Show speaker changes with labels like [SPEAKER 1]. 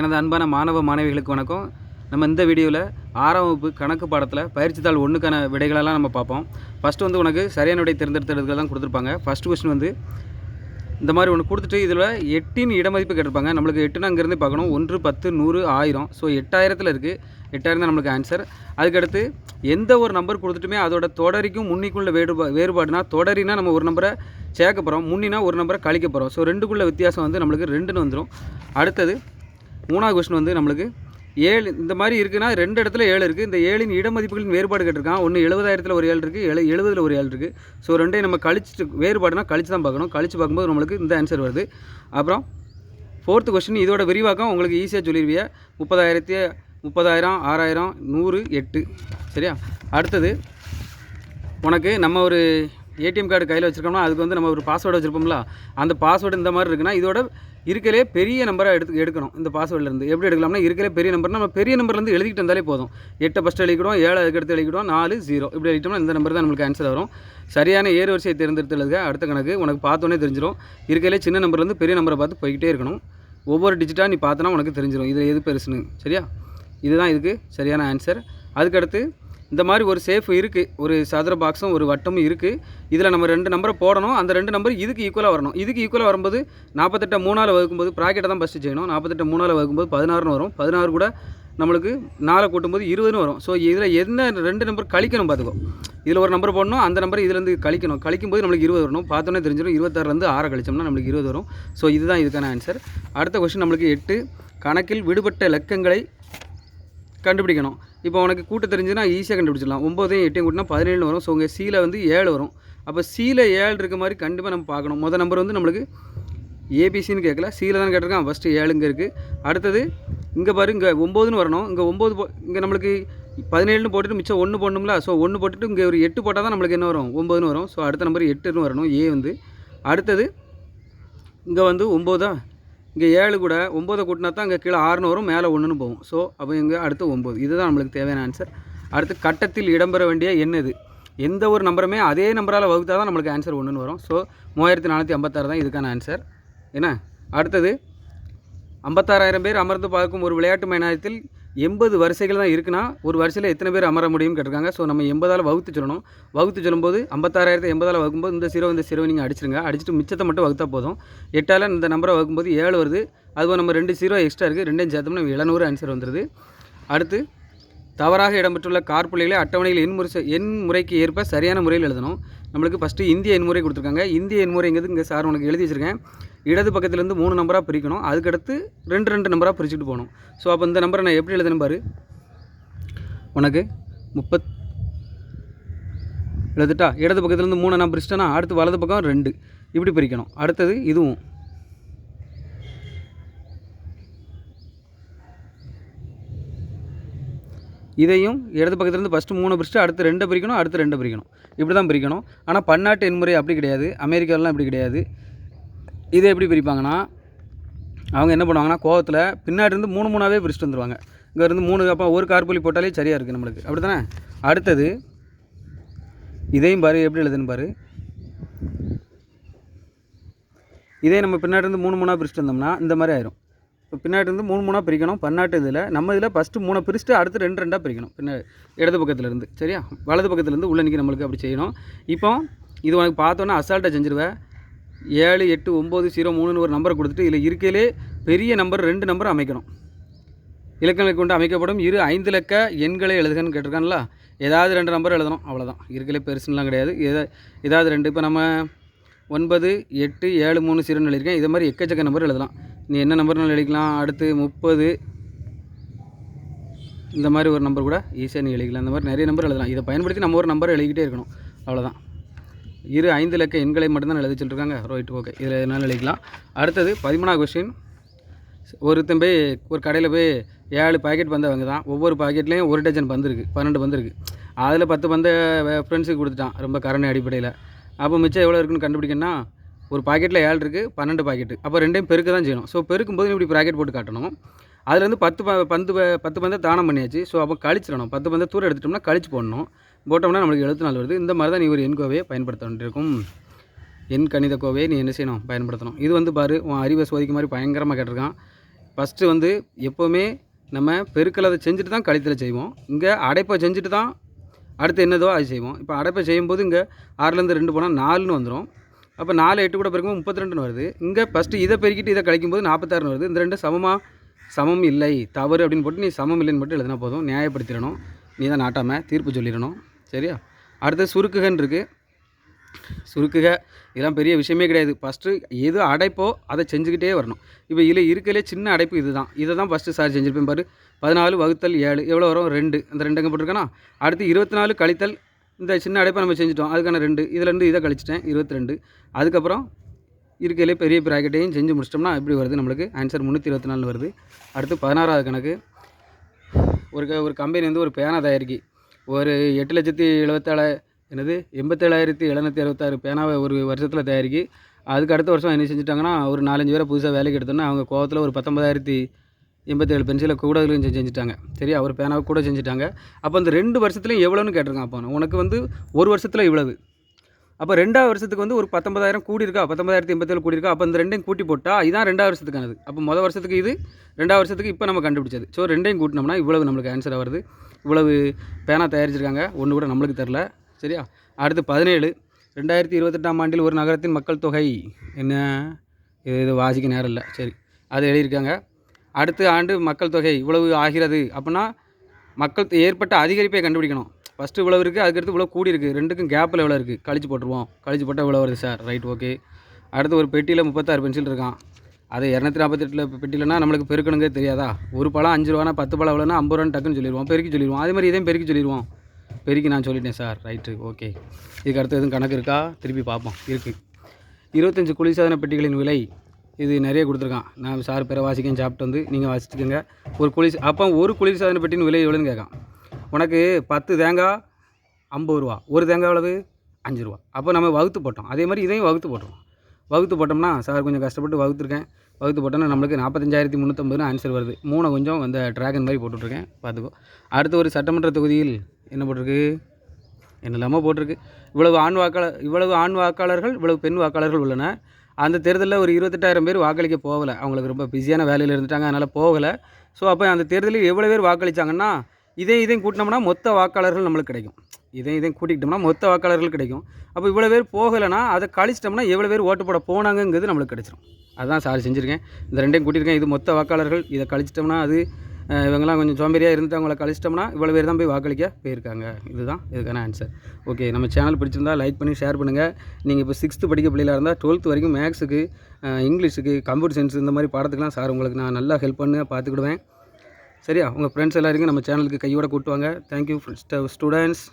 [SPEAKER 1] எனது அன்பான மாணவ மாணவிகளுக்கு வணக்கம். நம்ம இந்த வீடியோவில் ஆறாம் வகுப்பு கணக்கு பாடத்தில் பயிற்சித்தாள் ஒன்றுக்கான விடைகளெல்லாம் நம்ம பார்ப்போம். ஃபஸ்ட்டு வந்து உனக்கு சரியான விடை தேர்ந்தெடுத்ததுக்கு தான் கொடுத்துருப்பாங்க. ஃபஸ்ட் கொஸ்டின் வந்து இந்த மாதிரி ஒன்று கொடுத்துட்டு இதில் எட்டின் இடமதிப்பு கேட்டிருப்பாங்க. நம்மளுக்கு எட்டுன்னு அங்கேருந்து பார்க்கணும். ஒன்று பத்து நூறு ஆயிரம். ஸோ எட்டாயிரத்தில் இருக்குது எட்டாயிரம் தான் நம்மளுக்கு ஆன்சர் அதுக்கடுத்து எந்த ஒரு நம்பர் கொடுத்துட்டுமே அதோட தொடரிக்கும் முன்னிக்குள்ள வேறுபா வேறுபாடுனா தொடரினா நம்ம ஒரு நம்பரை சேர்க்க போகிறோம் முன்னினா ஒரு நம்பரை கழிக்க போகிறோம் ஸோ ரெண்டுக்குள்ள வித்தியாசம் வந்து நம்மளுக்கு ரெண்டுன்னு வந்துடும் அடுத்தது மூணாவது கொஸ்டின் வந்து நம்மளுக்கு ஏழு இந்த மாதிரி இருக்குன்னா ரெண்டு இடத்துல ஏழு இருக்குது இந்த ஏழின் இடமதிப்புகளின் வேறுபாடு கேட்டிருக்கான். ஒன்று எழுபதாயிரத்தில் ஒரு ஏழு இருக்குது எழு எழுபதில் ஒரு ஏழு இருக்குது ஸோ ரெண்டையும் நம்ம கழிச்சிட்டு வேறுபாடுனா கழிச்சு தான் பார்க்கணும். கழிச்சு பார்க்கும்போது நம்மளுக்கு இந்த ஆன்சர் வருது. அப்புறம் ஃபோர்த்து கொஸ்டின் இதோட விரிவாக்கம் உங்களுக்கு ஈஸியாக சொல்லிடுவிய முப்பதாயிரத்தி முப்பதாயிரம் ஆறாயிரம் நூறு எட்டு. சரியா? அடுத்தது உனக்கு நம்ம ஒரு ஏடிஎம் கார்டு கையில் வச்சுருக்கோம்னா அதுக்கு வந்து நம்ம ஒரு பாஸ்வேர்டு வச்சுருப்போம்ல அந்த பாஸ்வேர்டு இந்த மாதிரி இருக்குன்னா இதோட இருக்கலே பெரிய நம்பராக எடுத்து எடுக்கணும். இந்த பாஸ்வேர்ட்லேருந்து எப்படி எடுக்கலாம்னா இருக்கலே பெரிய நம்பர் நம்ம பெரிய நம்பர்லேருந்து எழுதிக்கிட்டு வந்தாலே போதும். எட்டை ஃபஸ்ட்டு எழுதிக்கிடுவோம் ஏழு அதுக்கு எடுத்து எழுதிக்கிடுவோம் நாலு ஜீரோ இப்படி எழுதிட்டோம்னா இந்த நம்பர் தான் நம்மளுக்கு ஆன்சர் வரும். சரியான ஏறு வரிசையை தேர்ந்தெடுத்து அடுத்த கணக்கு உனக்கு பார்த்தோன்னே தெரிஞ்சிடும் இருக்கலே சின்ன நம்பர்லேருந்து பெரிய நம்பரை பார்த்து போய்கிட்டே இருக்கணும். ஒவ்வொரு டிஜிட்டாக நீ பார்த்தனா உனக்கு தெரிஞ்சிடும் இதில் எது பெருசுன்னு. சரியா? இதுதான் இதுக்கு சரியான ஆன்சர் அதுக்கடுத்து இந்த மாதிரி ஒரு சேஃப் இருக்குது ஒரு சதுர பாக்ஸும் ஒரு வட்டமும் இருக்குது இதில் நம்ம ரெண்டு நம்பரை போடணும். அந்த ரெண்டு நம்பர் இதுக்கு ஈக்குவலாக வரணும். இதுக்கு ஈக்குவலாக வரும்போது நாற்பத்தெட்டு மூணால் வகுக்கும்போது ப்ராக்கெட்டை தான் ஃபஸ்ட்டு செய்யணும் நாற்பத்தெட்டு மூணால் வகுக்கும்போது பதினாறுன்னு வரும். பதினாறு கூட நம்மளுக்கு நாலை கூட்டும்போது இருபதுன்னு வரும். ஸோ இதில் என்ன ரெண்டு நம்பர் கழிக்கணும் பார்த்துக்கோ. இதில் ஒரு நம்பர் போடணும். அந்த நம்பர் இதுலேருந்து கழிக்கணும். கழிக்கும்போது நம்மளுக்கு இருபது வரணும். பார்த்தோன்னே தெரிஞ்சிடும் இருபத்தாறுலேருந்து ஆறை கழிச்சோம்னா நம்மளுக்கு இருபது வரும். ஸோ இதுதான் இதுக்கான ஆன்சர் அடுத்த கொஸ்டின் நம்மளுக்கு எட்டு. கணக்கில் விடுபட்ட இலக்கங்களை கண்டுபிடிக்கணும். இப்போ உனக்கு கூட்ட தெரிஞ்சுன்னா ஈஸியாக கண்டுபிடிச்சிடலாம். ஒம்போதையும் எட்டையும் கூட்டினா பதினேழு வரும். ஸோ உங்கள் சீல வந்து ஏழு வரும். அப்போ சீல ஏழு இருக்க மாதிரி கண்டிப்பாக நம்ம பார்க்கணும். மொதல் நம்பர் வந்து நம்மளுக்கு ஏபிசின்னு கேட்கல. சீல தான் கேட்டிருக்கான். ஃபஸ்ட்டு ஏழுங்க இருக்குது அடுத்தது இங்கே பாரு இங்கே ஒம்போதுன்னு வரணும். இங்கே ஒம்பது போ இங்கே நம்மளுக்கு பதினேழுன்னு போட்டுட்டு மிச்சம் ஒன்று போடணும்ல. ஸோ ஒன்று போட்டுட்டு இங்கே ஒரு எட்டு போட்டால் தான் நம்மளுக்கு என்ன வரும்? ஒம்பதுன்னு வரும். ஸோ அடுத்த நம்பர் எட்டுன்னு வரணும். ஏ வந்து அடுத்தது இங்கே வந்து ஒம்போதா? இங்கே ஏழு கூட ஒம்போதை கூட்டினா தான் இங்கே கீழே ஆறுனு வரும் மேலே ஒன்றுன்னு போகும். ஸோ அப்போ இங்கே அடுத்து ஒம்பது. இதுதான் நம்மளுக்கு தேவையான ஆன்சர் அடுத்து கட்டத்தில் இடம்பெற வேண்டிய எண் இது எந்த ஒரு நம்பருமே அதே நம்பரால் வகுத்தால் தான் நம்மளுக்கு ஆன்சர் ஒன்றுன்னு வரும். ஸோ மூவாயிரத்தி நானூற்றி ஐம்பத்தாறு தான் இதுக்கான ஆன்சர் என்ன? அடுத்தது ஐம்பத்தாறாயிரம் பேர் அமர்ந்து பார்க்கும் ஒரு விளையாட்டு மைதானத்தில் எண்பது வரிசைகள் தான் இருக்குன்னா ஒரு வரிசையில் எத்தனை பேர் அமர முடியும்னு கேட்டிருக்காங்க. ஸோ நம்ம எண்பதால் வகுத்து சொல்லணும். வகுத்து சொல்லும்போது ஐம்பத்தாறாயிரத்து எண்பதால் வகுக்கும்போது இந்த சீரோ இந்த சீரோ நீங்கள் அடிச்சிருங்க. அடிச்சுட்டு மிச்சத்தை மட்டும் வகுத்தா போதும். எட்டால் இந்த நம்பரை வகுக்கும்போது ஏழு வருது. அதுவும் நம்ம ரெண்டு சீரோ எக்ஸ்ட்ரா இருக்குது ரெண்டையும் சேர்த்தோம்னா எழுநூறு ஆன்சர் வந்துடுது அடுத்து தவறாக இடம்பெற்றுள்ள கார்புள்ளிகளை அட்டவணையில் எண்முறை எண் முறைக்கு ஏற்ப சரியான முறையில் எழுதணும். நம்மளுக்கு ஃபஸ்ட்டு இந்திய எண்முறை கொடுத்துருக்காங்க. இந்திய எண்முறைங்கிறது இங்கே சார் உனக்கு எழுதி வச்சிருக்கேன். இடது பக்கத்துலேருந்து மூணு நம்பராக பிரிக்கணும். அதுக்கடுத்து ரெண்டு ரெண்டு நம்பராக பிரிச்சுட்டு போகணும். ஸோ அப்போ இந்த நம்பரை நான் எப்படி எழுதணும் பாரு. உனக்கு முப்பத் எழுதுட்டா? இடது பக்கத்துலேருந்து மூணு நான் பிரிச்சிட்டேன்னா அடுத்து வலது பக்கம் ரெண்டு. இப்படி பிரிக்கணும். அடுத்தது இதுவும். இதையும் இடது பக்கத்துலேருந்து ஃபஸ்ட்டு மூணு பிரிச்சுட்டு அடுத்து ரெண்டை பிரிக்கணும் அடுத்து ரெண்டை பிரிக்கணும். இப்படி தான் பிரிக்கணும். ஆனால் பன்னாட்டு எண்முறை அப்படி கிடையாது. அமெரிக்காவிலாம் இப்படி கிடையாது. இதை எப்படி பிரிப்பாங்கன்னா அவங்க என்ன பண்ணுவாங்கன்னா கோவத்தில் பின்னாடி இருந்து மூணு மூணாவே பிரிச்சுட்டு வந்துருவாங்க. இங்கே இருந்து மூணு அப்போ ஒரு கார்புலி போட்டாலே சரியாக இருக்குது நம்மளுக்கு. அப்படி தானே அடுத்தது இதையும் பாரு எப்படி எழுதுன்னு பாரு. இதே நம்ம பின்னாடி இருந்து மூணு மூணாக பிரிச்சுட்டு வந்தோம்னா இந்த மாதிரி ஆயிரும். இப்போ பின்னாடி இருந்து மூணு மூணாக பிரிக்கணும் பன்னாட்டு இதில். நம்ம இதில் ஃபஸ்ட்டு மூணை பிரிச்சுட்டு அடுத்து ரெண்டு ரெண்டாக பிரிக்கணும். பின்ன இடது பக்கத்துலேருந்து சரியா? வலது பக்கத்துலேருந்து உள்ளே நிற்க நம்மளுக்கு அப்படி செய்யணும். இப்போ இது உனக்கு பார்த்தோன்னா அசால்ட்டாக செஞ்சிருவேன் ஏழு எட்டு ஒம்பது ஜீரோ மூணுன்னு ஒரு நம்பரை கொடுத்துட்டு இதில் இருக்கையிலே பெரிய நம்பர் ரெண்டு நம்பர் அமைக்கணும். இலக்கங்களை கொண்டு அமைக்கப்படும் இரு ஐந்து இலக்க எண்களை எழுதுகன்னு கேட்டிருக்கான்ல. ஏதாவது ரெண்டு நம்பர் எழுதணும் அவ்வளோதான் இருக்கலே பெருசுலாம் கிடையாது. எதா ஏதாவது ரெண்டு இப்போ நம்ம ஒன்பது எட்டு ஏழு மூணு ஜீரோன்னு எழுதியிருக்கேன். இதே மாதிரி எக்கச்சக்க நம்பர் எழுதலாம். நீ என்ன நம்பர்னாலும் எழுதிக்கலாம். அடுத்து முப்பது. இந்த மாதிரி ஒரு நம்பர் கூட ஈஸியாக நீ எழுதிக்கலாம். இந்த மாதிரி நிறைய நம்பர் எழுதலாம். இதை பயன்படுத்தி நம்ம ஒரு நம்பர் எழுதிக்கிட்டே இருக்கணும். அவ்வளோதான் இரு ஐந்து இலக்க எண்களை மட்டும்தான் எழுதி சொல்லிருக்காங்க ரைட் ஓகே இதில் என்ன எழுதிக்கலாம். அடுத்தது பதிமூணாவது கொஸ்டின் ஒருத்தன் போய் ஒரு கடையில் போய் ஏழு பாக்கெட் பந்தவங்க தான். ஒவ்வொரு பாக்கெட்லேயும் ஒரு டஜன் பந்து இருக்குது பன்னெண்டு பந்து இருக்குது அதில் பத்து பந்தை ஃப்ரெண்ட்ஸுக்கு கொடுத்துட்டான். ரொம்ப கருணை அடிப்படையில். அப்போ மிச்சம் எவ்வளோ இருக்குன்னு கண்டுபிடிக்கணும்னா ஒரு பாக்கெட்டில் ஏழு இருக்குது பன்னெண்டு பாக்கெட்டு அப்போ ரெண்டையும் பெருக்க தான் செய்யணும். ஸோ பெருக்கும்போது இப்படி ப்ராக்கெட் போட்டு காட்டணும். அதுலேருந்து பத்து ப பந்து ப- பத்து பந்தை தானம் பண்ணியாச்சு. ஸோ அப்போ கழிச்சிடணும். பத்து பந்தை தூரம் எடுத்துட்டோம்னா கழிச்சு போடணும். போட்டோம்னா நம்மளுக்கு எழுத்து நாள் வருது. இந்த மாதிரி தான் நீ ஒரு எண் கோவையை பயன்படுத்த வேண்டியிருக்கும் எண் கணித கோவையை நீ என்ன செய்யணும்? பயன்படுத்தணும். இது வந்து பாரு உன் அறிவை சோதிக்க மாதிரி பயங்கரமாக கேட்டிருக்கான். ஃபஸ்ட்டு வந்து எப்போவுமே நம்ம பெருக்கலதை செஞ்சுட்டு தான் கழித்தலை செய்வோம். இங்கே அடைப்பை செஞ்சுட்டு தான் அடுத்து என்னதோ அது செய்வோம். இப்போ அடைப்பை செய்யும்போது இங்கே ஆறுலேருந்து ரெண்டு போனால் நாலுன்னு வந்துடும் அப்போ நாலு எட்டு கூட பெருக்கும்போது முப்பத்தி ரெண்டுன்னு வருது. இங்கே ஃபஸ்ட்டு இதை பெருக்கிட்டு இதை கழிக்கும்போது நாற்பத்தாறுன்னு வருது. இந்த ரெண்டு சமமாக சமம் இல்லை. தவறு அப்படின்னு போட்டு நீ சமம் இல்லைன்னு மட்டும் எழுதினா போதும். நியாயப்படுத்திடணும். நீ தான் நாட்டாமல் தீர்ப்பு சொல்லிடணும். சரியா? அடுத்து சுருக்குகன்னு இருக்குது சுருக்குக இதெல்லாம் பெரிய விஷயமே கிடையாது. ஃபஸ்ட்டு எது அடைப்போ அதை செஞ்சுக்கிட்டே வரணும். இப்போ இதில் இருக்கலே சின்ன அடைப்பு இதுதான். இதை தான் ஃபஸ்ட்டு சார் செஞ்சுருப்பேன் பாரு. பதினாலு வகுத்தல் ஏழு. எவ்வளோ வரும்? ரெண்டு. அந்த ரெண்டு எங்கே போட்டிருக்கேன்னா அடுத்து இருபத்தி நாலு கழித்தல் இந்த சின்ன அடைப்பை நம்ம செஞ்சுட்டோம். அதுக்கான ரெண்டு. இதுலேருந்து இதை கழிச்சிட்டேன். இருபத்தி ரெண்டு அதுக்கப்புறம் இருக்கையிலே பெரிய ப்ராக்கெட்டையும் செஞ்சு முடிச்சிட்டோம்னா எப்படி வருது நம்மளுக்கு? ஆன்சர் முந்நூற்றி இருபத்தி நாலு வருது. அடுத்து பதினாறாவது கணக்கு. ஒரு க- ஒரு கம்பெனி வந்து ஒரு பேனா தயாரிக்கி ஒரு எட்டு லட்சத்தி எழுபத்தேழு என்னது? எண்பத்தேழாயிரத்தி எழுநூற்றி அறுபத்தாறு பேனாவை ஒரு வருஷத்தில் தயாரிக்கி அதுக்கு அடுத்த வருஷம் என்ன செஞ்சுட்டாங்கன்னா ஒரு நாலஞ்சு பேரை புதுசாக வேலைக்கு எடுத்தோன்னா அவங்க கோவத்தில் ஒரு பத்தொன்பதாயிரத்தி எண்பத்தேழு பென்சிலை கூட செஞ்சு செஞ்சுட்டாங்க. சரி அவர் பேனாவை கூட செஞ்சுட்டாங்க. அப்போ அந்த ரெண்டு வருஷத்துலையும் எவ்வளோன்னு கேட்டிருக்கான் அப்போ உனக்கு வந்து ஒரு வருஷத்தில் இவ்வளவு. அப்போ ரெண்டாவது வருஷத்துக்கு வந்து ஒரு பத்தொன்பதாயிரம் கூடி இருக்கா? பத்தொன்பதாயிரத்தி எண்பத்தேழு கூடி இருக்கா? அப்போ இந்த ரெண்டையும் கூட்டி போட்டால் இதான் ரெண்டாவது வருஷத்துக்கானது. அப்போ மொதல் வருஷத்துக்கு இது ரெண்டாவது வருஷத்துக்கு இப்போ நம்ம கண்டுபிடிச்சது. ஸோ ரெண்டையும் கூட்டினோம்னா இவ்வளவு நம்மளுக்கு ஆன்சராக வருது. இவ்வளவு பேனா தயாரிச்சிருக்காங்க. ஒன்று கூட நம்மளுக்கு தெரில சரியா? அடுத்து பதினேழு. ரெண்டாயிரத்தி இருபத்தெட்டாம் ஆண்டில் ஒரு நகரத்தின் மக்கள் தொகை என்ன? இது இது வாசிக்க நேரம் இல்லை. சரி. அது எழுதியிருக்காங்க. அடுத்த ஆண்டு மக்கள் தொகை இவ்வளவு ஆகிறது அப்படின்னா மக்கள் ஏற்பட்ட அதிகரிப்பை கண்டுபிடிக்கணும். ஃபஸ்ட்டு இவ்வளோ இருக்குது அதுக்கடுத்து இவ்வளோ கூடி இருக்குது ரெண்டுக்கும் கேப்பில் எவ்வளோ இருக்குது கழிச்சு போட்டுருவோம். கழிச்சு போட்டால் இவ்வளோ வருது சார் ரைட் ஓகே அடுத்து ஒரு பெட்டியில் முப்பத்தாறு பென்சில் இருக்கான். அது இரநூத்தி நாற்பத்தெட்டில் பெட்டிலனா நம்மளுக்கு பெருக்கணுங்க தெரியாதா? ஒரு பழம் அஞ்சு ரூபானா பத்து பழம் எவ்வளோனா ஐம்பது ரூபான்னு டக்குன்னு சொல்லிடுவோம். பெருக்கி சொல்லிடுவோம். அதே மாதிரி இதையும் பெருக்கி சொல்லிடுவோம். பெருக்கி நான் சொல்லிட்டேன் சார். ரைட்டு. ஓகே. இதுக்கு அடுத்து எதுவும் கணக்கு இருக்கா? திருப்பி பார்ப்போம். இருக்குது இருபத்தஞ்சி குளிர்சாதன பெட்டிகளின் விலை இது நிறைய கொடுத்துருக்கான். நான் சார் பேரை வாசிக்கேன் சாப்பிட்டு வந்து நீங்கள் வாசிச்சுக்கோங்க. ஒரு குளிர் அப்போ ஒரு குளிர்சாதன பெட்டியின் விலை எவ்வளோன்னு கேட்கான். உனக்கு பத்து தேங்காய் ஐம்பது ரூபா. ஒரு தேங்காய் எவ்வளவு? அஞ்சு ரூபா. அப்போ நம்ம வகுத்து போட்டோம். அதே மாதிரி இதையும் வகுத்து போட்டோம். வகுத்து போட்டோம்னா சார் கொஞ்சம் கஷ்டப்பட்டு வகுத்துருக்கேன். வகுத்து போட்டோம்னா நம்மளுக்கு நாற்பத்தஞ்சாயிரத்தி முந்நூற்றம்பதுன்னு ஆன்சர் வருது. மூணை கொஞ்சம் அந்த ட்ராகன் மாதிரி போட்டுட்ருக்கேன். பார்த்துக்கோ. அடுத்து ஒரு சட்டமன்ற தொகுதியில் என்ன போட்டிருக்கு? என்னெல்லாமோ போட்டிருக்கு. இவ்வளவு ஆண் வாக்காளர் இவ்வளவு ஆண் வாக்காளர்கள் இவ்வளவு பெண் வாக்காளர்கள் உள்ளன. அந்த தேர்தலில் ஒரு இருபத்தெட்டாயிரம் பேர் வாக்களிக்க போகலை. அவங்களுக்கு ரொம்ப பிஸியான வேலையில் இருந்துட்டாங்க. அதனால் போகலை. ஸோ அப்போ அந்த தேர்தலில் எவ்வளோ பேர் வாக்களிச்சாங்கன்னா இதே இதையும் கூட்டினோம்னா மொத்த வாக்காளர்கள் நம்மளுக்கு கிடைக்கும். இதையும் இதையும் கூட்டிக்கிட்டோம்னா மொத்த வாக்காளர்கள் கிடைக்கும். அப்போ இவ்வளோ பேர் போகலைன்னா அதை கழிச்சிட்டோம்னா எவ்வளோ பேர் ஓட்டு போட போனாங்கங்கிறது நம்மளுக்கு கிடைச்சிரும். அதுதான் சார் செஞ்சுருக்கேன். இந்த ரெண்டையும் கூட்டியிருக்கேன். இது மொத்த வாக்காளர்கள். இதை கழிச்சிட்டோம்னா அது இவங்கெல்லாம் கொஞ்சம் சோம்பேறியாக இருந்துட்டு அவங்கள கழிச்சிட்டோம்னா இவ்வளோ பேர் தான் போய் வாக்களிக்க போயிருக்காங்க. இதுதான் இதுக்கான ஆன்சர் ஓகே நம்ம சேனல் பிடிச்சிருந்தா லைக் பண்ணி ஷேர் பண்ணுங்கள் நீங்கள் இப்போ சிக்ஸ்த்து படிக்க பிள்ளையில இருந்தால் டுவெல்த் வரைக்கும் மேக்ஸுக்கு இங்கிலீஷுக்கு கம்ப்யூட்டர் சயின்ஸ் இந்த மாதிரி பாடத்துக்குலாம் சார் உங்களுக்கு நான் நல்லா ஹெல்ப் பண்ண பார்த்துக்கிடுவேன். சரியா? உங்கள் ஃப்ரெண்ட்ஸ் எல்லாருக்கும் நம்ம சேனலுக்கு கையோட கூட்டுவாங்க. Thank you students